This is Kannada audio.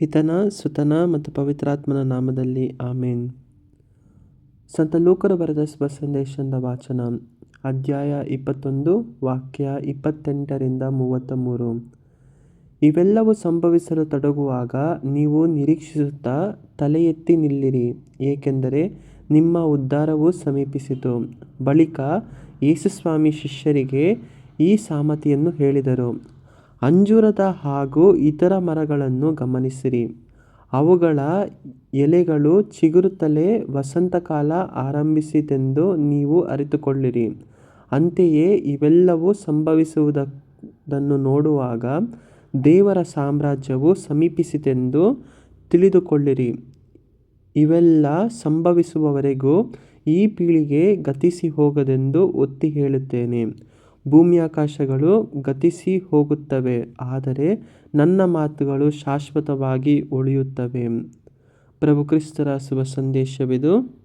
ಪಿತನ, ಸುತನ ಮತ್ತು ಪವಿತ್ರಾತ್ಮನ ನಾಮದಲ್ಲಿ ಆಮೇನ್. ಸಂತ ಲೋಕರು ಬರೆದ ಸ್ವಸಂದೇಶದ ಸಂದೇಶದ ವಾಚನ, ಅಧ್ಯಾಯ ಇಪ್ಪತ್ತೊಂದು, ವಾಕ್ಯ ಇಪ್ಪತ್ತೆಂಟರಿಂದ ಮೂವತ್ತ ಮೂರು ಇವೆಲ್ಲವೂ ಸಂಭವಿಸಲು ತೊಡಗುವಾಗ ನೀವು ನಿರೀಕ್ಷಿಸುತ್ತಾ ತಲೆ ಎತ್ತಿ ನಿಲ್ಲಿರಿ, ಏಕೆಂದರೆ ನಿಮ್ಮ ಉದ್ಧಾರವು ಸಮೀಪಿಸಿತು. ಬಳಿಕ ಯೇಸುಸ್ವಾಮಿ ಶಿಷ್ಯರಿಗೆ ಈ ಸಾಮತಿಯನ್ನು ಹೇಳಿದರು. ಅಂಜೂರದ ಹಾಗೂ ಇತರ ಮರಗಳನ್ನು ಗಮನಿಸಿರಿ. ಅವುಗಳ ಎಲೆಗಳು ಚಿಗುರುತ್ತಲೇ ವಸಂತಕಾಲ ಆರಂಭಿಸಿತೆಂದು ನೀವು ಅರಿತುಕೊಳ್ಳಿರಿ. ಅಂತೆಯೇ ಇವೆಲ್ಲವೂ ಸಂಭವಿಸುವುದನ್ನು ನೋಡುವಾಗ ದೇವರ ಸಾಮ್ರಾಜ್ಯವು ಸಮೀಪಿಸಿತೆಂದು ತಿಳಿದುಕೊಳ್ಳಿರಿ. ಇವೆಲ್ಲ ಸಂಭವಿಸುವವರೆಗೂ ಈ ಪೀಳಿಗೆ ಗತಿಸಿ ಹೋಗದೆಂದು ಒತ್ತಿ ಹೇಳುತ್ತೇನೆ. ಭೂಮ್ಯಾಕಾಶಗಳು ಗತಿಸಿ ಹೋಗುತ್ತವೆ ಆದರೆ ನನ್ನ ಮಾತುಗಳು ಶಾಶ್ವತವಾಗಿ ಉಳಿಯುತ್ತವೆ. ಪ್ರಭು ಕ್ರಿಸ್ತರ ಶುಭ ಸಂದೇಶವಿದು.